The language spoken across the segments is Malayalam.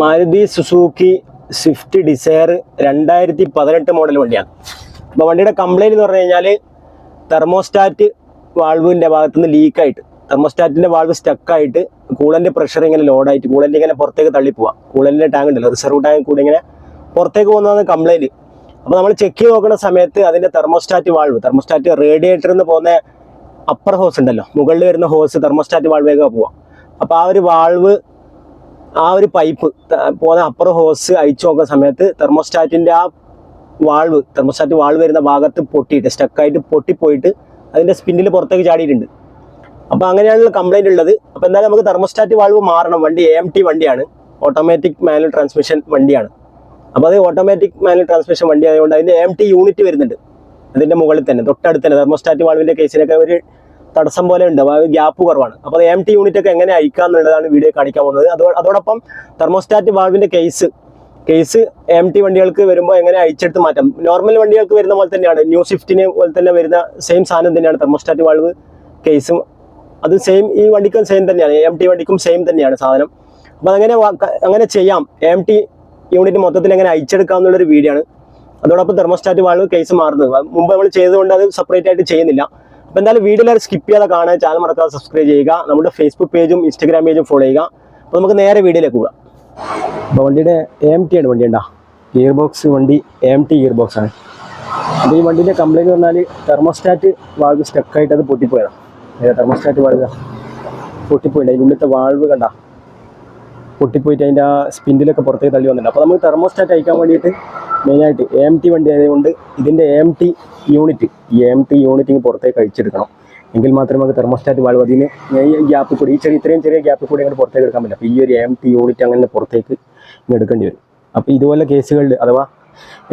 മാരുതി സുസൂക്കി സ്വിഫ്റ്റ് ഡിസയർ രണ്ടായിരത്തി പതിനെട്ട് മോഡൽ വണ്ടിയാണ്. അപ്പോൾ വണ്ടിയുടെ കംപ്ലൈന്റ് എന്ന് പറഞ്ഞു കഴിഞ്ഞാൽ തെർമോസ്റ്റാറ്റ് വാൾവിന്റെ ഭാഗത്തുനിന്ന് ലീക്കായിട്ട് തെർമോസ്റ്റാറ്റിന്റെ വാൾവ് സ്റ്റക്കായിട്ട് കൂളന്റെ പ്രഷർ ഇങ്ങനെ ലോഡായിട്ട് കൂളന്റെ ഇങ്ങനെ പുറത്തേക്ക് തള്ളിപ്പോവാം. കൂളന്റെ ടാങ്ക് ഉണ്ടല്ലോ റിസർവ് ടാങ്ക് കൂടെ ഇങ്ങനെ പുറത്തേക്ക് പോകുന്നതാണ് കംപ്ലൈന്റ് അപ്പോൾ നമ്മൾ ചെക്ക് ചെയ്ത് നോക്കുന്ന സമയത്ത് അതിന്റെ തെർമോസ്റ്റാറ്റ് വാൾവ് തെർമോസ്റ്റാറ്റ് റേഡിയേറ്ററിൽ നിന്ന് പോകുന്ന അപ്പർ ഹോസ് ഉണ്ടല്ലോ മുകളിൽ വരുന്ന ഹോസ് തെർമോസ്റ്റാറ്റ് വാൾവേക്കാണ് പോവാം അപ്പോൾ ആ ഒരു വാൾവ് ആ ഒരു പൈപ്പ് പോകുന്ന അപ്പർ ഹോസ് അയച്ചു നോക്കുന്ന സമയത്ത് തെർമോസ്റ്റാറ്റിന്റെ ആ വാൾവ് തെർമോസ്റ്റാറ്റ് വാൾവ് വരുന്ന ഭാഗത്ത് പൊട്ടിയിട്ട് സ്റ്റക്കായിട്ട് പൊട്ടിപ്പോയിട്ട് അതിന്റെ സ്പിന്നിൽ പുറത്തേക്ക് ചാടിയിട്ടുണ്ട്. അപ്പോൾ അങ്ങനെയാണല്ലോ കംപ്ലൈന്റ് ഉള്ളത്. അപ്പോൾ എന്തായാലും നമുക്ക് തെർമോസ്റ്റാറ്റ് വാൾവ് മാറണം. വണ്ടി എ വണ്ടിയാണ്. ഓട്ടോമാറ്റിക് മാനുവൽ ട്രാൻസ്മിഷൻ വണ്ടിയാണ്. അപ്പോൾ അത് ഓട്ടോമാറ്റിക് മാനുവൽ ട്രാൻസ്മിഷൻ വണ്ടി ആയതുകൊണ്ട് അതിന്റെ എം യൂണിറ്റ് വരുന്നുണ്ട്. അതിന്റെ മുകളിൽ തന്നെ തൊട്ടടുത്ത് തന്നെ തെർമോസ്റ്റാറ്റ് വാൾവിന്റെ കേസിലൊക്കെ ഒരു തടസ്സം പോലെ ഉണ്ട്. അപ്പോൾ ഗ്യാപ്പ് കുറവാണ്. അപ്പോൾ എം ടി യൂണിറ്റ് ഒക്കെ എങ്ങനെ അയക്കാം എന്നുള്ളതാണ് വീഡിയോ കാണിക്കാൻ പോകുന്നത്. അതോ അതോടൊപ്പം തെർമോസ്റ്റാറ്റ് വാൾവിന്റെ കേസ് കേസ് എം ടി വണ്ടികൾക്ക് വരുമ്പോൾ എങ്ങനെ അയച്ചെടുത്ത് മാറ്റാം? നോർമൽ വണ്ടികൾക്ക് വരുന്ന പോലെ തന്നെയാണ്. ന്യൂ സ്വിഫ്റ്റിന് പോലെ തന്നെ വരുന്ന സെയിം സാധനം തന്നെയാണ് തെർമോസ്റ്റാറ്റ് വാൾവ് കേസും അത് സെയിം ഈ വണ്ടിക്കും സെയിം തന്നെയാണ്. എം ടി വണ്ടിക്കും സെയിം തന്നെയാണ് സാധനം. അപ്പോൾ അങ്ങനെ അങ്ങനെ ചെയ്യാം. എം ടി യൂണിറ്റ് മൊത്തത്തിൽ എങ്ങനെ അയച്ചെടുക്കാം എന്നുള്ളൊരു വീഡിയോ ആണ്. അതോടൊപ്പം തെർമോസ്റ്റാറ്റ് വാൾവ് കേസ് മാറുന്നത്. അത് മുമ്പ് നമ്മൾ ചെയ്തുകൊണ്ട് അത് സെപ്പറേറ്റ് ആയിട്ട് ചെയ്യുന്നില്ല. അപ്പോൾ എന്തായാലും വീഡിയോയിൽ സ്കിപ്പ് ചെയ്യാതെ കാണുക ചാനൽ മറക്കാതെ സബ്സ്ക്രൈബ് ചെയ്യുക. നമ്മുടെ ഫേസ്ബുക്ക് പേജും ഇൻസ്റ്റാഗ്രാം പേജും ഫോളോ ചെയ്യുക. അപ്പോൾ നമുക്ക് നേരെ വീഡിയോയിലേക്ക് പോകാം. അപ്പോൾ വണ്ടിയുടെ എം ടി ആണ് വണ്ടി ഉണ്ടാ ഗിയർ ബോക്സ് വണ്ടി എം ടി ഗിയർ ബോക്സ് ആണ്. അപ്പോൾ ഈ വണ്ടിന്റെ കംപ്ലൈന്റ് പറഞ്ഞാൽ തെർമോസ്റ്റാറ്റ് വാൾവ് സ്റ്റക്കായിട്ട് അത് പൊട്ടിപ്പോയതാണ് തെർമോസ്റ്റാറ്റ് വാൾവ് പൊട്ടിപ്പോയില്ല. അതിന്റെ ഉള്ളിലത്തെ വാൾവ് കണ്ട. പൊട്ടിപ്പോയിട്ട് അതിന്റെ ആ സ്പിൻഡിലൊക്കെ പുറത്തേക്ക് തള്ളി വന്നിട്ടുണ്ട്. അപ്പോൾ നമുക്ക് തെർമോസ്റ്റാറ്റ് അയക്കാൻ വേണ്ടിയിട്ട് മെയിനായിട്ട് എം ടി വണ്ടി ആയതുകൊണ്ട് ഇതിന്റെ എം ടി യൂണിറ്റ് ഈ എം ടി യൂണിറ്റ് പുറത്തേക്ക് അഴിച്ചെടുക്കണം. എങ്കിൽ മാത്രമേ നമുക്ക് തെർമോസ്റ്റാറ്റ് വാൾവ് അതിന് ഈ കൂടി ഈ ചെറിയ ഇത്രയും ചെറിയ ഗ്യാപ്പ് കൂടി അങ്ങോട്ട് പുറത്തേക്ക് എടുക്കാൻ പറ്റില്ല. അപ്പോൾ ഈ ഒരു എം ടി യൂണിറ്റ് അങ്ങനെ പുറത്തേക്ക് എടുക്കേണ്ടി വരും. അപ്പോൾ ഇതുപോലെ കേസുകളിൽ അഥവാ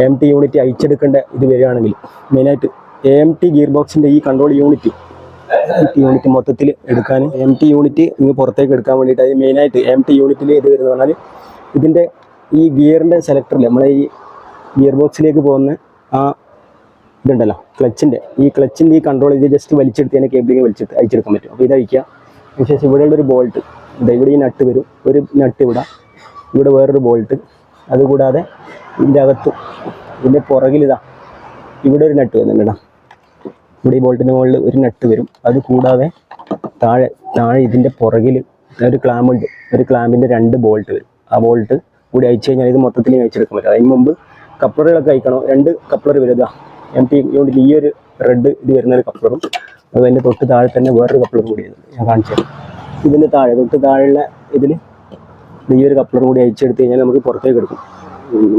എം ടി യൂണിറ്റ് അയച്ചെടുക്കേണ്ട ഇത് വരികയാണെങ്കിൽ മെയിനായിട്ട് എം ടി ഗിയർ ബോക്സിന്റെ ഈ കൺട്രോൾ യൂണിറ്റ് യൂണിറ്റ് മൊത്തത്തിൽ എടുക്കാൻ എം ടി യൂണിറ്റ് ഇങ്ങ് പുറത്തേക്ക് എടുക്കാൻ വേണ്ടിയിട്ട് അത് മെയിനായിട്ട് എം ടി യൂണിറ്റിൽ ഇത് വരുന്നത് പറഞ്ഞാൽ ഇതിന്റെ ഈ ഗിയറിന്റെ സെലക്ടറിൽ നമ്മളെ ഈ ഗിയർ ബോക്സിലേക്ക് പോകുന്ന ആ ഇതുണ്ടല്ലോ ക്ലച്ചിന്റെ. ഈ ക്ലച്ചിന്റെ ഈ കൺട്രോൾ ഇത് ജസ്റ്റ് വലിച്ചെടുത്ത് തന്നെ കേബിളിങ് വലിച്ചെടുത്ത് അയച്ചെടുക്കാൻ പറ്റും. അപ്പോൾ ഇതഴിക്കുക അതിനുശേഷം ഇവിടെയുള്ള ഒരു ബോൾട്ട് ഇതാ ഇവിടെ ഈ നട്ട് വരും. ഒരു നട്ട് ഇവിടെ. ഇവിടെ വേറൊരു ബോൾട്ട് അതുകൂടാതെ ഇതിന്റെ അകത്ത് ഇതിന്റെ പുറകിലിതാ ഇവിടെ ഒരു നട്ട് വരുന്നുണ്ട് ഇവിടെ ഈ ബോൾട്ടിന്റെ മുകളിൽ ഒരു നട്ട് വരും. അത് കൂടാതെ താഴെ താഴെ ഇതിന്റെ പുറകിൽ ഒരു ക്ലാമ്പുണ്ട് ഒരു ക്ലാമ്പിന്റെ രണ്ട് ബോൾട്ട് വരും. ആ ബോൾട്ട് കൂടി അയച്ചു കഴിഞ്ഞാൽ ഇത് മൊത്തത്തിൽ അയച്ചെടുക്കാൻ പറ്റും. അതിന് മുമ്പ് കപ്ലറുകളൊക്കെ അയക്കണം രണ്ട് കപ്ലർ വരിക എം ടി യൂണിറ്റിൽ ഈ ഒരു റെഡ് ഇത് വരുന്ന ഒരു കപ്ലറും അത് അതിന്റെ തൊട്ട് താഴെ തന്നെ വേറൊരു കപ്ലറും കൂടി ഞാൻ കാണിച്ചു ഇതിന്റെ താഴെ തൊട്ട് താഴെയുള്ള ഇതിൽ ഈ ഒരു കപ്ലറും കൂടി അയച്ചെടുത്ത് കഴിഞ്ഞാൽ നമുക്ക് പുറത്തേക്ക് എടുക്കും.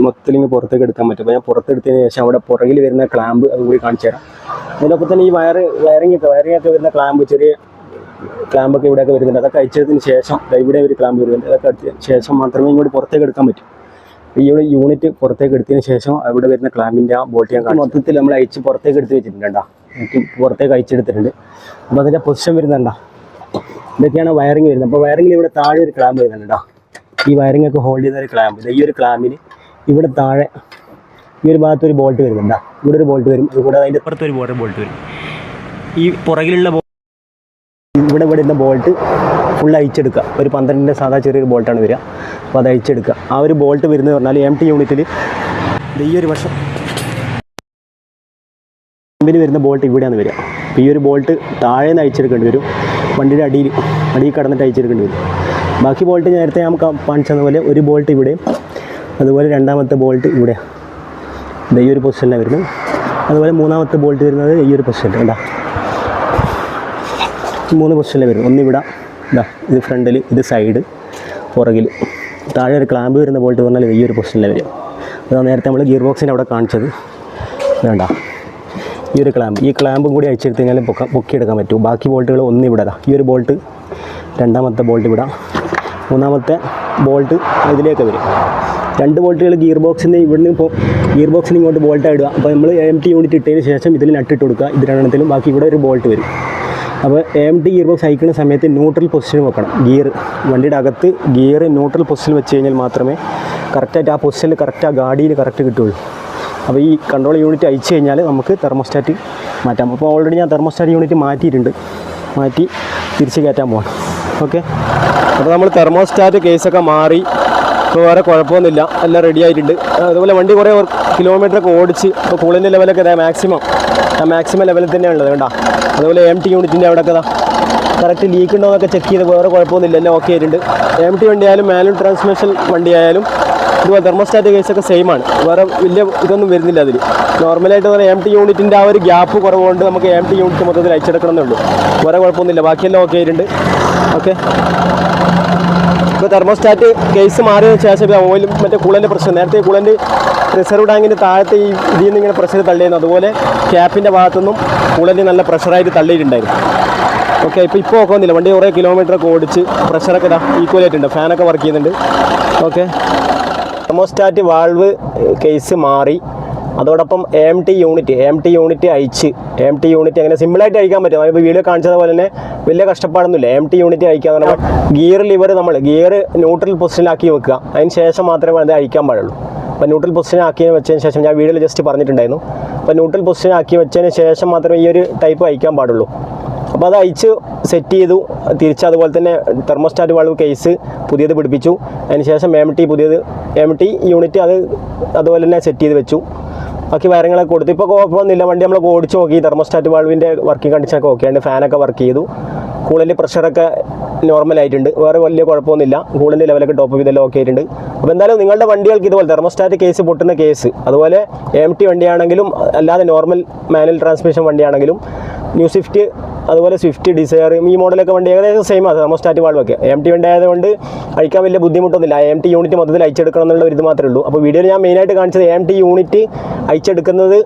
മൊത്തത്തിൽ ഇങ്ങ് പുറത്തേക്ക് എടുക്കാൻ പറ്റും. അപ്പോൾ ഞാൻ പുറത്തെടുത്തതിന് ശേഷം അവിടെ പുറകിൽ വരുന്ന ക്ലാമ്പ് അത് കൂടി കാണിച്ചു തരാം. അതിനൊപ്പം തന്നെ ഈ വയർ വയറിംഗ് ഒക്കെ വയറിംഗ് ഒക്കെ വരുന്ന ക്ലാമ്പ് ചെറിയ ക്ലാമ്പൊക്കെ ഇവിടെയൊക്കെ വരുന്നുണ്ട്. അതൊക്കെ അയച്ചതിന് ശേഷം ഇവിടെ ഒരു ക്ലാമ്പ് വരുന്നുണ്ട്. അതൊക്കെ അടിച്ചതിന് ശേഷം മാത്രമേ ഇങ്ങോട്ട് പുറത്തേക്ക് എടുക്കാൻ പറ്റൂ. ഈ ഒരു യൂണിറ്റ് പുറത്തേക്ക് എടുത്തതിന് ശേഷം അവിടെ വരുന്ന ക്ലാമ്പിന്റെ ആ ബോട്ട് ഞാൻ. മൊത്തത്തിൽ നമ്മൾ അയച്ച് പുറത്തേക്ക് എടുത്ത് വെച്ചിട്ടുണ്ട് കേട്ടോ. പുറത്തേക്ക് അയച്ചെടുത്തിട്ടുണ്ട് അപ്പോൾ അതിന്റെ പൊസിഷൻ വരുന്നുണ്ട? ഇതൊക്കെയാണ് വയറിംഗ് വരുന്നത്. അപ്പോൾ വയറിംഗിൽ ഇവിടെ താഴെ ഒരു ക്ലാമ്പ് വരുന്നുണ്ട്. ഈ വയറിംഗ് ഒക്കെ ഹോൾഡ് ചെയ്യുന്ന ഒരു ക്ലാമ്പ് ഈ ഒരു ക്ലാമ്പിന് ഇവിടെ താഴെ ഈ ഒരു ഭാഗത്ത് ഒരു ബോൾട്ട് വരുന്നുണ്ടോ ഇവിടെ ഒരു ബോൾട്ട് വരും. അതുകൂടാതെ അതിന്റെ അപ്പുറത്ത് ഒരു ബോർഡർ ബോൾട്ട് വരും. ഈ പുറകിലുള്ള ഇവിടെ ഇവിടെ ഇരുന്ന ബോൾട്ട് ഫുൾ അയച്ചെടുക്കുക ഒരു പന്ത്രണ്ടിന്റെ സാധാ ചെറിയൊരു ബോൾട്ടാണ് വരിക. അപ്പോൾ അത് അയച്ചെടുക്കുക ആ ഒരു ബോൾട്ട് വരുന്നത് പറഞ്ഞാൽ എം ടി യൂണിറ്റിൽ ഈ ഒരു വശം. കമ്പനി വരുന്ന ബോൾട്ട് ഇവിടെയാണ് വരിക. അപ്പോൾ ഈ ഒരു ബോൾട്ട് താഴെ നിന്ന് അയച്ചെടുക്കേണ്ടി വരും. വണ്ടിയുടെ അടിയിൽ അടിയിൽ കടന്നിട്ട് അയച്ചെടുക്കേണ്ടി വരും. ബാക്കി ബോൾട്ട് നേരത്തെ ഞാൻ കാണിച്ചത് പോലെ ഒരു ബോൾട്ട് ഇവിടെയും അതുപോലെ രണ്ടാമത്തെ ബോൾട്ട് ഇവിടെ ഈ ഒരു പൊസിഷനിലാണ് വരുന്നത്. അതുപോലെ മൂന്നാമത്തെ ബോൾട്ട് വരുന്നത് ഈ ഒരു പൊസിഷനിൽ കണ്ടാ? മൂന്ന് പൊസിഷനിൽ വരും. ഒന്നിവിടെ ഇതാ ഇത് ഫ്രണ്ടിൽ ഇത് സൈഡ് പുറകിൽ താഴെ ഒരു ക്ലാമ്പ് വരുന്ന ബോൾട്ട് പറഞ്ഞാൽ ഈ ഒരു പൊസിഷനിൽ വരും അതാണ് നേരത്തെ നമ്മൾ ഗിയർ ബോക്സിന്റെ അവിടെ കാണിച്ചത്. വേണ്ട ഈ ഒരു ക്ലാമ്പ് ഈ ക്ലാമ്പും കൂടി അഴിച്ചെടുത്ത് കഴിഞ്ഞാൽ പൊക്ക പൊക്കിയെടുക്കാൻ പറ്റും. ബാക്കി ബോൾട്ടുകൾ ഒന്ന് ഇവിടെ ദാ. ഈ ഒരു ബോൾട്ട് രണ്ടാമത്തെ ബോൾട്ട് ഇവിടെ. മൂന്നാമത്തെ ബോൾട്ട് ഇതിലേക്ക് വരും. രണ്ട് ബോൾട്ടുകൾ ഗിയർ ബോക്സിന്റെ ഇവിടുന്ന് ഇപ്പോൾ ഗിയർ ബോക്സിന് ഇങ്ങോട്ട് ബോൾട്ട് ഇടുക അപ്പോൾ നമ്മൾ എം ടി യൂണിറ്റ് ഇട്ടതിന് ശേഷം ഇതിൽ നട്ടിട്ട് കൊടുക്കുക. ഇത് രണ്ടെണ്ണത്തിലും. ബാക്കി ഇവിടെ ഒരു ബോൾട്ട് വരും. അപ്പോൾ എം ഡി ഗിയർ ബോക്സ് അയക്കുന്ന സമയത്ത് ന്യൂട്രൽ പൊസിഷൻ വെക്കണം. ഗിയർ വണ്ടിയുടെ അകത്ത് ഗിയർ ന്യൂട്രൽ പൊസിഷൻ വെച്ച് കഴിഞ്ഞാൽ മാത്രമേ കറക്റ്റായിട്ട് ആ പൊസിഷനിൽ കറക്റ്റ് ആ ഗാഡിയിൽ കറക്റ്റ് കിട്ടുള്ളൂ അപ്പോൾ ഈ കൺട്രോൾ യൂണിറ്റ് അയച്ചു കഴിഞ്ഞാൽ നമുക്ക് തെർമോസ്റ്റാറ്റ് മാറ്റാം. അപ്പോൾ ഓൾറെഡി ഞാൻ തെർമോസ്റ്റാറ്റ് യൂണിറ്റ് മാറ്റിയിട്ടുണ്ട്. മാറ്റി തിരിച്ച് കയറ്റാൻ പോകണം ഓക്കെ അപ്പോൾ നമ്മൾ തെർമോസ്റ്റാറ്റ് കേസൊക്കെ മാറി ഇപ്പോൾ വേറെ കുഴപ്പമൊന്നുമില്ല. എല്ലാം റെഡി ആയിട്ടുണ്ട്. അതുപോലെ വണ്ടി കുറേ കിലോമീറ്റർ ഒക്കെ ഓടിച്ച് ഇപ്പോൾ കൂളിന്റെ ലെവലൊക്കെ ഇതാ മാക്സിമം ആ മാക്സിമം ലെവലിൽ തന്നെയാണ് ഉള്ളത് കേട്ടോ അതുപോലെ എം ടി യൂണിറ്റിന്റെ അവിടെ ഒക്കെ കറക്റ്റ് ലീക്ക് ഉണ്ടോ എന്നൊക്കെ ചെക്ക് ചെയ്ത് വേറെ കുഴപ്പമൊന്നുമില്ല. എല്ലാം ഓക്കെ ആയിട്ടുണ്ട്. എം ടി വണ്ടി ആയാലും മാനുവൽ ട്രാൻസ്മിഷൻ വണ്ടി ആയാലും ഇതുപോലെ തെർമോസ്റ്റാറ്റ് കേസൊക്കെ സെയിം ആണ്. വേറെ വലിയ ഇതൊന്നും വരുന്നില്ല അതിൽ നോർമലായിട്ട് പറഞ്ഞാൽ എം ടി യൂണിറ്റിന്റെ ആ ഒരു ഗ്യാപ്പ് കുറവുകൊണ്ട് നമുക്ക് എം ടി യൂണിറ്റ് മൊത്തത്തിൽ അയച്ചെടുക്കണം എന്നുള്ളൂ വേറെ കുഴപ്പമൊന്നുമില്ല. ബാക്കിയെല്ലാം ഓക്കെ ആയിട്ടുണ്ട്. ഓക്കെ ഇപ്പോൾ തെർമോസ്റ്റാറ്റ് കേസ് മാറിയതിന് ശേഷം ഓയിലും മറ്റേ കൂളന്റെ പ്രശ്നം. നേരത്തെ കൂളന്റെ റിസർവ് ടാങ്കിന്റെ താഴത്തെ ഈ ഇതിൽ നിന്ന് ഇങ്ങനെ പ്രഷർ തള്ളിയിരുന്നു. അതുപോലെ ക്യാപ്പിന്റെ ഭാഗത്തുനിന്നും കൂളന്റെ നല്ല പ്രഷറായിട്ട് തള്ളിയിട്ടുണ്ടായിരുന്നു. ഓക്കെ ഇപ്പോൾ ഇപ്പോൾ ഒക്കെ ഒന്നുമില്ല വണ്ടി കുറേ കിലോമീറ്റർ ഒക്കെ ഓടിച്ച് പ്രഷറൊക്കെ ആയിട്ടുണ്ട്. ഫാനൊക്കെ വർക്ക് ചെയ്യുന്നുണ്ട്. ഓക്കെ തെർമോസ്റ്റാറ്റ് വാൾവ് കേസ് മാറി. അതോടൊപ്പം M T unit M T unit അയച്ച് എം ടി യൂണിറ്റ് അങ്ങനെ സിമ്പിളായിട്ട് അയക്കാൻ പറ്റും. അതായത് വീഡിയോ കാണിച്ചതുപോലെ തന്നെ വലിയ കഷ്ടപ്പാടൊന്നുമില്ല. എം ടി യൂണിറ്റ് അയക്കുക എന്ന് പറഞ്ഞാൽ ഗിയർ ലിവർ നമ്മൾ ഗിയർ ന്യൂട്രൽ പൊസിഷനിലാക്കി വെക്കുക. അതിന് ശേഷം മാത്രമേ അത് അയക്കാൻ പാടുള്ളൂ. അപ്പോൾ ന്യൂട്രൽ പൊസിഷൻ ആക്കി വെച്ചതിന് ശേഷം ഞാൻ വീഡിയോയിൽ ജസ്റ്റ് പറഞ്ഞിട്ടുണ്ടായിരുന്നു. അപ്പോൾ ന്യൂട്രൽ പൊസിഷൻ ആക്കി വെച്ചതിന് ശേഷം മാത്രമേ ഈ ഒരു ടൈപ്പ് അയക്കാൻ പാടുള്ളൂ. അപ്പോൾ അത് അയച്ച് സെറ്റ് ചെയ്തു. തിരിച്ച് അതുപോലെ തന്നെ തെർമോസ്റ്റാറ്റ് വാൾവ് കേസ് പുതിയത് പിടിപ്പിച്ചു. അതിനുശേഷം എം ടി പുതിയത് എം ടി യൂണിറ്റ് അത് അതുപോലെ തന്നെ സെറ്റ് ചെയ്ത് വെച്ചു. ബാക്കി വയറിങ്ങളൊക്കെ കൊടുത്തു. ഇപ്പോൾ കുഴപ്പമൊന്നുമില്ല. വണ്ടി നമ്മൾ ഓടിച്ച് നോക്കി. തെർമോസ്റ്റാറ്റ് വാൾവിന്റെ വർക്കിംഗ് കണ്ടീഷനൊക്കെ ഓക്കെയാണ് ഫാനൊക്കെ വർക്ക് ചെയ്തു. കൂളിന്റെ പ്രഷറൊക്കെ നോർമലായിട്ടുണ്ട് വേറെ വലിയ കുഴപ്പമൊന്നുമില്ല. കൂളിന്റെ ലെവലൊക്കെ ടോപ്പ് ചെയ്തെല്ലാം ഓക്കെ ആയിട്ടുണ്ട്. അപ്പോൾ എന്തായാലും നിങ്ങളുടെ വണ്ടികൾക്ക് ഇതുപോലെ തെർമോസ്റ്റാറ്റ് കേസ് പൊട്ടുന്ന കേസ് അതുപോലെ എം ടി വണ്ടിയാണെങ്കിലും അല്ലാതെ നോർമൽ മാനുവൽ ട്രാൻസ്മിഷൻ വണ്ടിയാണെങ്കിലും ന്യൂ സ്വിഫ്റ്റ് അതുപോലെ സ്വിഫ്റ്റ് ഡിസയർ ഈ മോഡലൊക്കെ വണ്ടി ഏകദേശം സെയിം ആണ് തെർമോസ്റ്റാറ്റ് വാൾവൊക്കെ എം ടി വണ്ടി ആയതുകൊണ്ട് അഴിക്കാൻ വലിയ ബുദ്ധിമുട്ടൊന്നുമില്ല. എം ടി യൂണിറ്റ് മൊത്തത്തിൽ അയച്ചെടുക്കണം എന്നുള്ള ഒരു മാത്രമേ ഉള്ളൂ. അപ്പോൾ വീഡിയോയിൽ ഞാൻ മെയിനായിട്ട് കാണിച്ചത് എം ടി യൂണിറ്റ് അയച്ചെടുക്കുന്നത്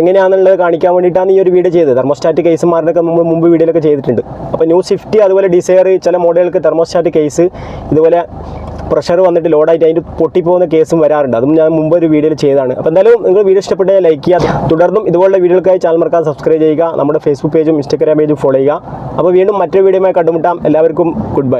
എങ്ങനെയാണെന്നുള്ളത് കാണിക്കാൻ വേണ്ടിയിട്ടാണ് ഈ ഒരു വീഡിയോ ചെയ്തത്. തെർമോസ്റ്റാറ്റ് കേസ് മാറിനൊക്കെ നമ്മൾ മുമ്പ് വീഡിയോയിലൊക്കെ ചെയ്തിട്ടുണ്ട്. അപ്പോൾ ന്യൂ സ്വിഫ്റ്റ് അതുപോലെ ഡിസയർ ചില മോഡലുകൾക്ക് തെർമോസ്റ്റാറ്റ് കേസ് ഇതുപോലെ പ്രഷർ വന്നിട്ട് ലോഡായിട്ട് അതിന്റെ പൊട്ടിപ്പോകുന്ന കേസും വരാറുണ്ട്. അതും ഞാൻ മുമ്പ് ഒരു വീഡിയോയിൽ ചെയ്തതാണ്. അപ്പോൾ എന്തായാലും നിങ്ങൾ വീഡിയോ ഇഷ്ടപ്പെട്ടാൽ ലൈക്ക് ചെയ്യുക. തുടർന്നും ഇതുപോലുള്ള വീഡിയോകൾക്കായി ചാനൽ മറക്കാൻ സബ്സ്ക്രൈബ് ചെയ്യുക. നമ്മുടെ ഫേസ്ബുക്ക് പേജും ഇൻസ്റ്റാഗ്രാം പേജും ഫോളോ ചെയ്യുക. അപ്പോൾ വീണ്ടും മറ്റൊരു വീഡിയോയുമായി കണ്ടുമുട്ടാം. എല്ലാവർക്കും ഗുഡ് ബൈ